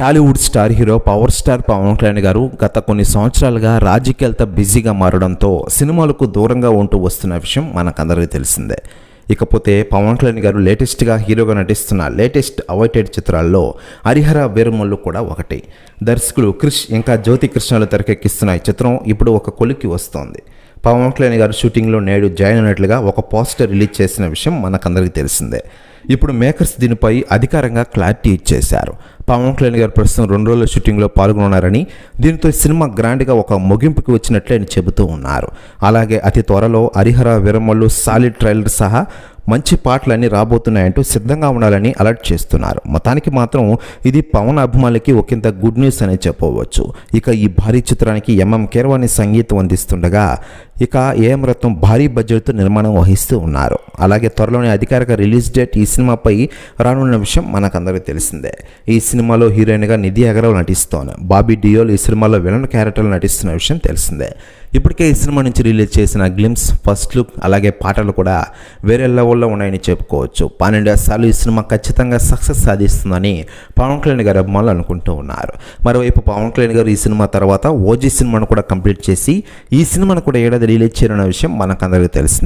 Tollywood star hero power star Pawan Kalyan garu గత కొన్ని సంవత్సరాలుగా రాజకీయాలతో బిజీగా మారడంతో సినిమాలకు దూరంగా ఉంటూ వస్తున్న విషయం మనకందరికీ తెలిసిందే. ఇకపోతే పవన్ కళ్యాణ్ గారు లేటెస్ట్గా హీరోగా నటిస్తున్న లేటెస్ట్ అవాయిటెడ్ చిత్రాల్లో హరిహర వీరమల్లు కూడా ఒకటి. దర్శకులు క్రిష్ ఇంకా జ్యోతి కృష్ణలు తెరకెక్కిస్తున్న ఈ చిత్రం ఇప్పుడు ఒక కొలిక్కి వస్తోంది. పవన్ కళ్యాణ్ గారు షూటింగ్లో నేడు జాయిన్ అయినట్లుగా ఒక పోస్టర్ రిలీజ్ చేసిన విషయం మనకందరికీ తెలిసిందే. ఇప్పుడు మేకర్స్ దీనిపై అధికారంగా క్లారిటీ ఇచ్చేశారు. పవన్ కళ్యాణ్ గారు ప్రస్తుతం రెండు రోజుల షూటింగ్లో పాల్గొన్నారని దీంతో సినిమా గ్రాండ్గా ఒక ముగింపుకి వచ్చినట్లే చెబుతూ ఉన్నారు. అలాగే అతి త్వరలో హరిహర విరమల్లు సాలిడ్ ట్రైలర్ సహా మంచి పాటలన్నీ రాబోతున్నాయంటూ సిద్ధంగా ఉండాలని అలర్ట్ చేస్తున్నారు. మొత్తానికి మాత్రం ఇది పవన్ అభిమానులకి ఒకంత గుడ్ న్యూస్ అని చెప్పవచ్చు. ఇక ఈ భారీ చిత్రానికి ఎంఎం కేరవాణి సంగీతం అందిస్తుండగా ఇక ఏఎం రత్నం భారీ బడ్జెట్తో నిర్మాణం వహిస్తూ ఉన్నారు. అలాగే త్వరలోనే అధికారిక రిలీజ్ డేట్ ఈ సినిమాపై రానున్న విషయం మనకందరికీ తెలిసిందే. ఈ సినిమాలో హీరోయిన్గా నిధి అగర్వాల్ నటిస్తోంది. బాబీ డియోల్ ఈ సినిమాలో విలన్ క్యారెక్టర్లు నటిస్తున్న విషయం తెలిసిందే. ఇప్పటికే ఈ సినిమా నుంచి రిలీజ్ చేసిన గ్లిమ్స్ ఫస్ట్ లుక్ అలాగే పాటలు కూడా వేరే లెవెల్లో ఉన్నాయని చెప్పుకోవచ్చు. పన్నెండు సార్లు ఈ సినిమా ఖచ్చితంగా సక్సెస్ సాధిస్తుందని పవన్ కళ్యాణ్ గారు అభిమానులు అనుకుంటూ ఉన్నారు. మరోవైపు పవన్ కళ్యాణ్ గారు ఈ సినిమా తర్వాత ఓజీ సినిమాను కూడా కంప్లీట్ చేసి ఈ సినిమాను కూడా ఏడాది రిలీజ్ చేయాలన్న విషయం మనకందరికీ తెలిసింది.